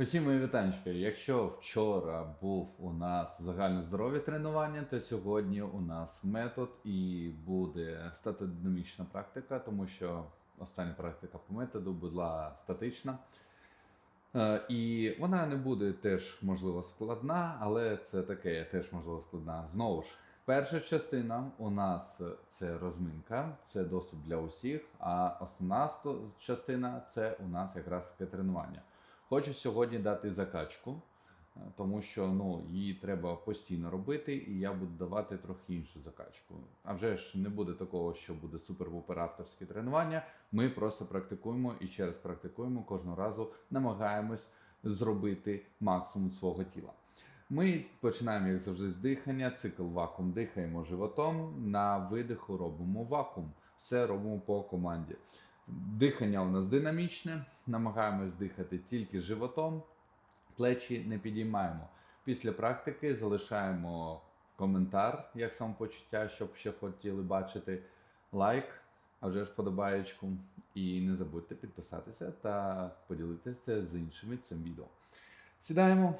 Усім мої вітанечки. Якщо вчора був у нас загальноздорові тренування, то сьогодні у нас метод і буде статодинамічна практика, тому що остання практика по методу була статична. Е, І вона не буде теж можливо складна, але це таке теж можливо складна. Знову ж, перша частина у нас це розминка, це доступ для усіх. А основна частина це у нас якраз таке тренування. Хочу сьогодні дати закачку, е, тому що ну, її треба постійно робити, і я буду давати трохи іншу закачку. А вже ж не буде такого, що буде супер-пупер авторське тренування. Ми просто практикуємо і ще раз практикуємо кожного разу, намагаємось зробити максимум свого тіла. Ми починаємо, як завжди, з дихання, цикл вакуум дихаємо животом. На видиху робимо вакуум. Все робимо по команді. Дихання у нас динамічне, намагаємось дихати тільки животом, плечі не підіймаємо. Після практики залишаємо коментар, як самопочуття, щоб ще хотіли бачити, лайк, а вже ж подобаєчку. І не забудьте підписатися та поділитися з іншими цим відео. Сідаємо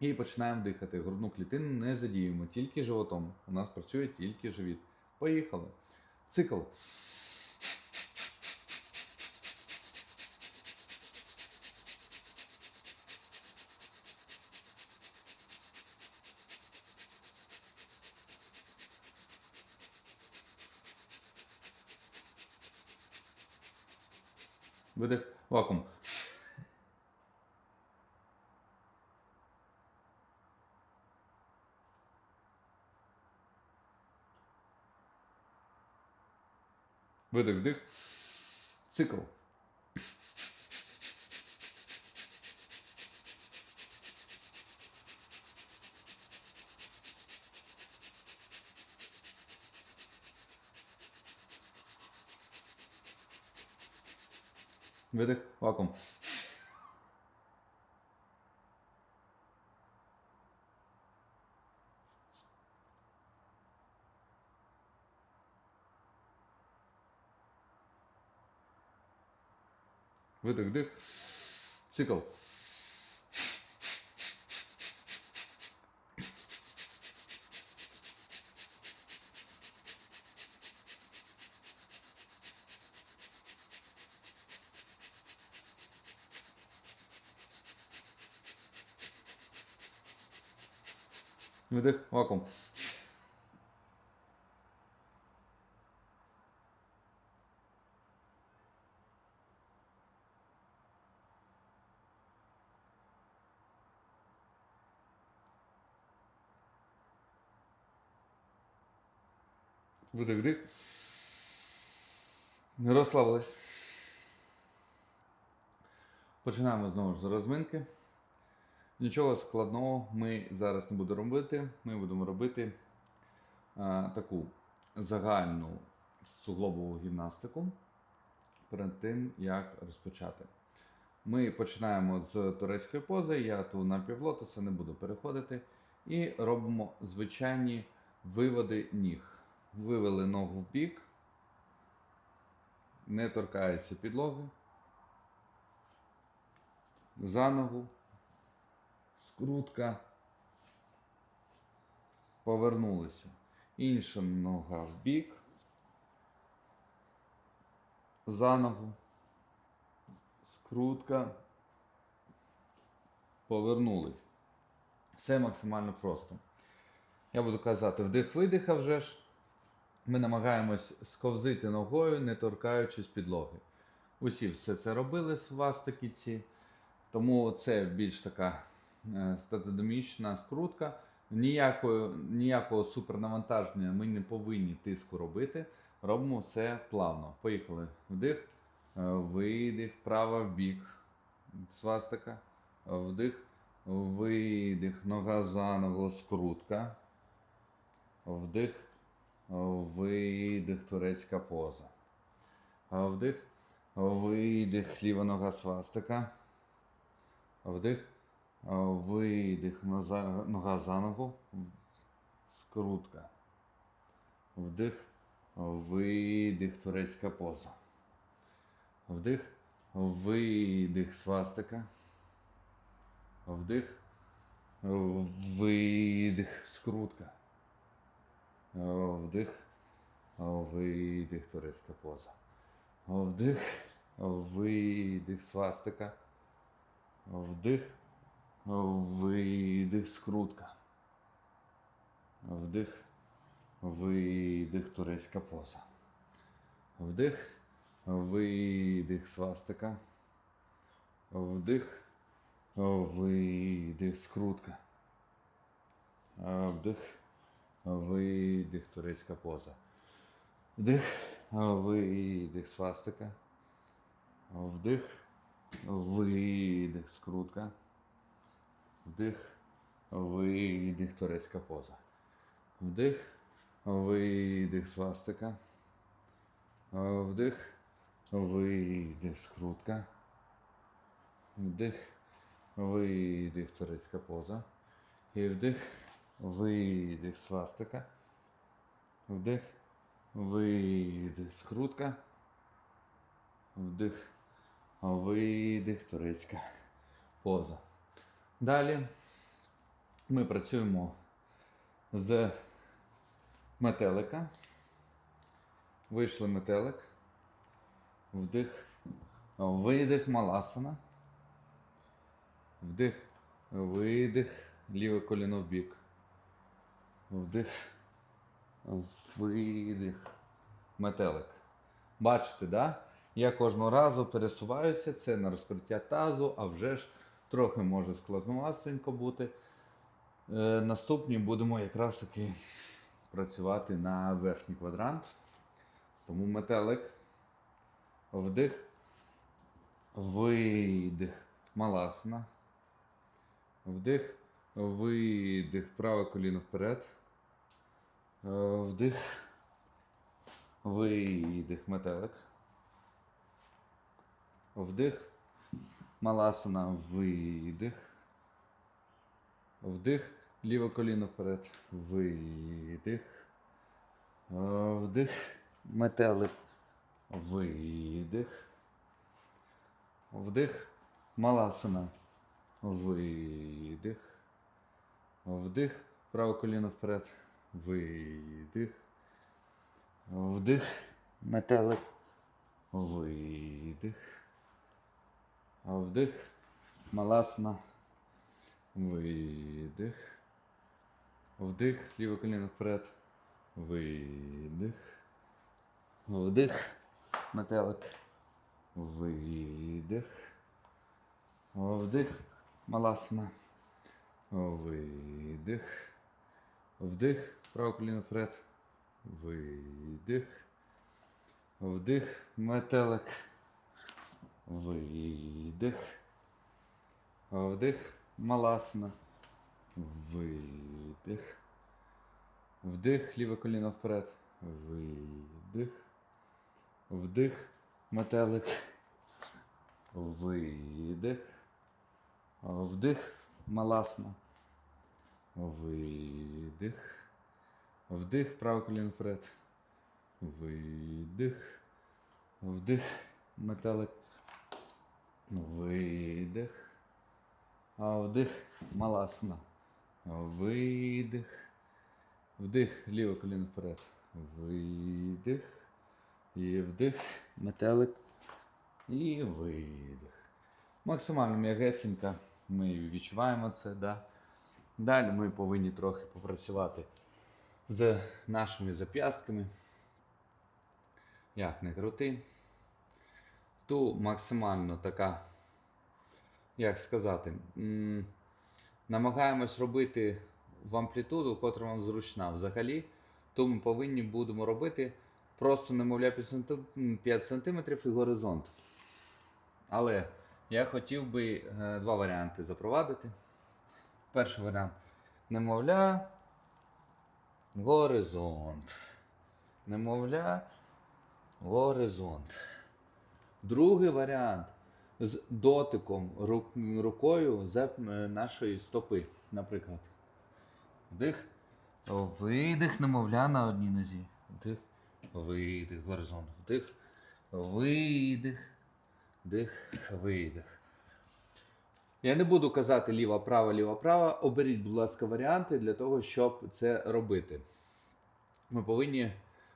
і починаємо дихати. Грудну клітину не задіюємо, тільки животом. У нас працює тільки живіт. Поїхали. Цикл. Видих, вакуум. Видих, вдих. Цикл. Видих, вакуум. Видих, дих, Цикл. Видих, вакуум. Видих, вдих. Розслабились. Починаємо знову ж з розминки. Нічого складного ми зараз не будемо робити. Ми будемо робити а, таку загальну суглобову гімнастику перед тим, як розпочати. Ми починаємо з турецької пози, я ту на півлотоса не буду переходити. І робимо звичайні виводи ніг. Вивели ногу в бік, не торкається підлоги. За ногу, скрутка. Повернулися. Інша нога в бік. За ногу. Скрутка. Повернулись. Все максимально просто. Я буду казати вдих-видих, а вже ж. Ми намагаємось сковзити ногою, не торкаючись підлоги. Усі все це робили вас ці. Тому це більш така статодомічна скрутка. Ніякого, ніякого супернавантаження ми не повинні тиску робити. Робимо все плавно. Поїхали. Вдих, е, видих, вправо в бік. Свастика. Вдих, видих, нога за ногу, скрутка. Вдих, видих, турецька поза. Вдих, видих, ліва нога свастика. Вдих, видих, нога за ногу, скрутка. Вдих, видих, турецька поза. Вдих, видих, свастика. Вдих. Видих. Скрутка. Вдих. Видих. Турецька поза. Вдих. Видих. Свастика. Вдих. Видих. Скрутка. Вдих. Видих. Турецька поза. Вдих. Видих. Свастика. Вдих. Видих. Скрутка. Вдих. Видих. Турецька поза. Вдих. Видих. Свастика. Вдих. Видих. Скрутка. Вдих. Видих. Турецька поза. Вдих. Видих. Свастика. Вдих. Видих. Скрутка. Вдих. Видих. Турецька поза. І вдих. Видих. Свастика. Вдих. Видих. Скрутка. Вдих. Видих. Турецька поза. Далі ми працюємо з метелика. Вийшли метелик. Вдих. Видих маласана. Вдих. Видих. Ліве коліно в бік. Вдих. Видих. Метелик. Бачите, да? Я кожного разу пересуваюся, це на розкриття тазу, а вже ж трохи може складноватенько бути. Е, наступні будемо якраз таки працювати на верхній квадрант. Тому метелик. Вдих. Видих. Маласана. Вдих. Видих. Праве коліно вперед. Е, Вдих. Видих. Метелик. Вдих. Маласана. Видих. Вдих. Ліве коліно вперед. Видих. Е, Вдих. Метелик. Видих. Вдих. Маласана. Видих. Вдих. Праве коліно вперед. Видих. Вдих. Метелик. Видих. Вдих. Маласана. Видих. Вдих. Ліве коліно вперед. Видих. Вдих. Метелик. Видих. Вдих. Маласана. Видих. Вдих. Право коліно вперед. Видих. Вдих. Метелик. Видих. Вдих. Маласана. Видих. Вдих. Ліве коліно вперед. Видих. Вдих. Метелик. Видих. Вдих. Маласна. Видих. Вдих. Праве коліно вперед. Видих. Вдих. Метелик. Видих. А вдих. Маласна. Видих. Вдих. Ліве коліно вперед. Видих. І вдих. Метелик. І видих. Максимально м'ягесенько. Ми відчуваємо це, да. Далі ми повинні трохи попрацювати з нашими зап'ястками. Як не крути. Ту максимально така, як сказати, намагаємось робити в амплітуду, котра вам зручна. Взагалі, то ми повинні будемо робити просто, немовля, 5 см і горизонт. Але я хотів би е, два варіанти запровадити. Перший варіант немовля, горизонт. Немовля, горизонт. Другий варіант з дотиком рук- рукою за е, нашої стопи, наприклад. Вдих, видих, немовля на одній нозі. Вдих, видих, горизонт. Вдих, видих, вдих, видих. Я не буду казати ліва, права, ліва, права. Оберіть, будь ласка, варіанти для того, щоб це робити. Ми повинні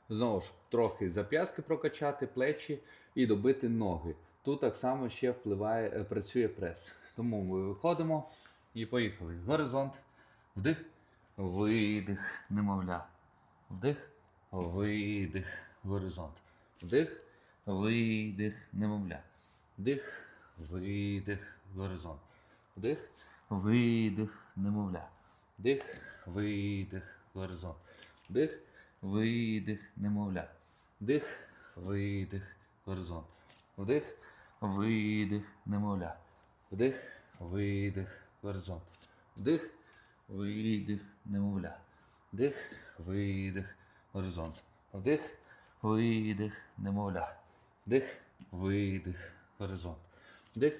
знову ж трохи зап'яски прокачати, плечі і добити ноги. Тут так само ще впливає, е, працює прес. Тому ми виходимо і поїхали. Горизонт. Вдих, видих, немовля. Вдих, видих, горизонт. Вдих, видих, немовля. Вдих, видих, горизонт. Вдих, видих, немовля. Вдих, видих, горизонт. Вдих, видих, немовля. Вдих, видих, горизонт. Вдих, видих, немовля. Вдих, видих, горизонт. Вдих, видих, немовля. Вдих, видих, горизонт. Вдих, видих, немовля. Вдих, видих, горизонт. Вдих,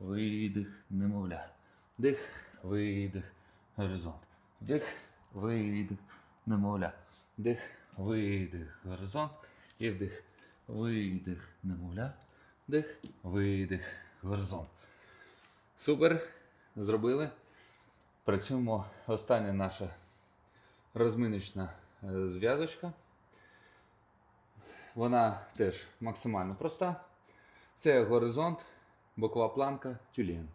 видих, немовля. Вдих, видих, горизонт. Вдих, видих, немовля. Вдих, видих, горизонт. І вдих, видих, немовля. Вдих, видих, горизонт. Супер. Зробили. Працюємо. Остання наша розминочна е, зв'язочка. Вона теж максимально проста. Це горизонт, бокова планка, тюлен.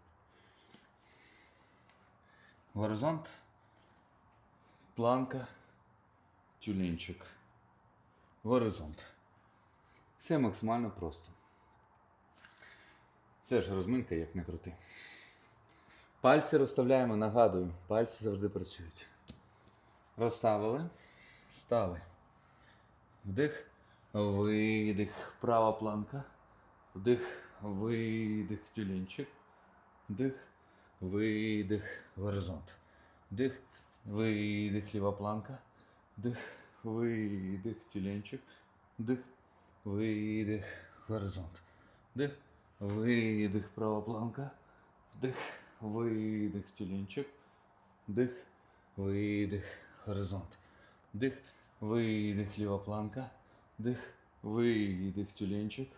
Горизонт, планка, тюленчик. Горизонт. Все максимально просто. Це ж розминка, як не крути. Пальці розставляємо, нагадую, пальці завжди працюють. Розставили, стали. Вдих, видих, права планка. Вдих, видих, тюленчик. Вдих, видих, горизонт. Вдих, видих, ліва планка. Вдих, видих, тюленчик. Вдих, видих, горизонт. Вдих, видих, права планка. Вдих, видих, тюленчик. Вдих, видих, горизонт. Вдих, видих, ліва планка. Вдих, видих, тюленчик.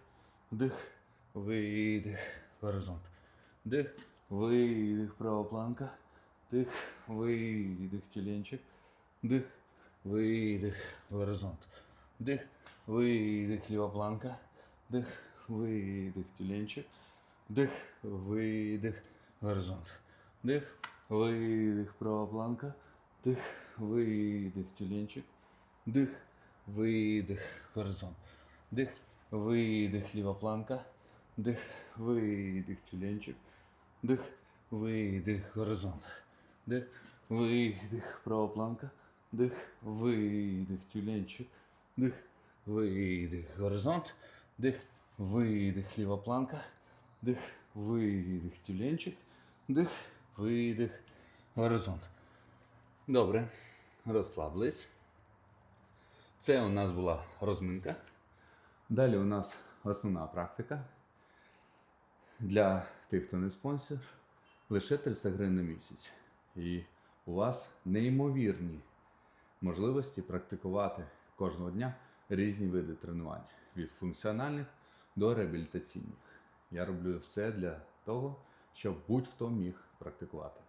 Вдих, видих, горизонт. Вдих, видих, права планка. Вдих, видих, тюленчик. Вдих, видих, горизонт. Вдих, видих, ліва планка. Вдих, видих, тюленчик. Вдих, видих, горизонт. Вдих, видих, права планка. Вдих, видих, тюленчик. Вдих, видих, горизонт. Вдих, видих, ліва планка. Вдих, видих, тюленчик. Вдих, видих, горизонт. Вдих, видих, права планка. Вдих, видих, тюленчик. Вдих, видих, горизонт. Вдих, видих, ліва планка. Вдих, видих, тюленчик. Вдих, видих, горизонт. Добре. Розслабились. Це у нас була розминка. Далі у нас основна практика. Для тих, хто не спонсор, лише 300 гривень на місяць. І у вас неймовірні можливості практикувати кожного дня різні види тренувань від функціональних до реабілітаційних. Я роблю все для того, щоб будь-хто міг практикувати.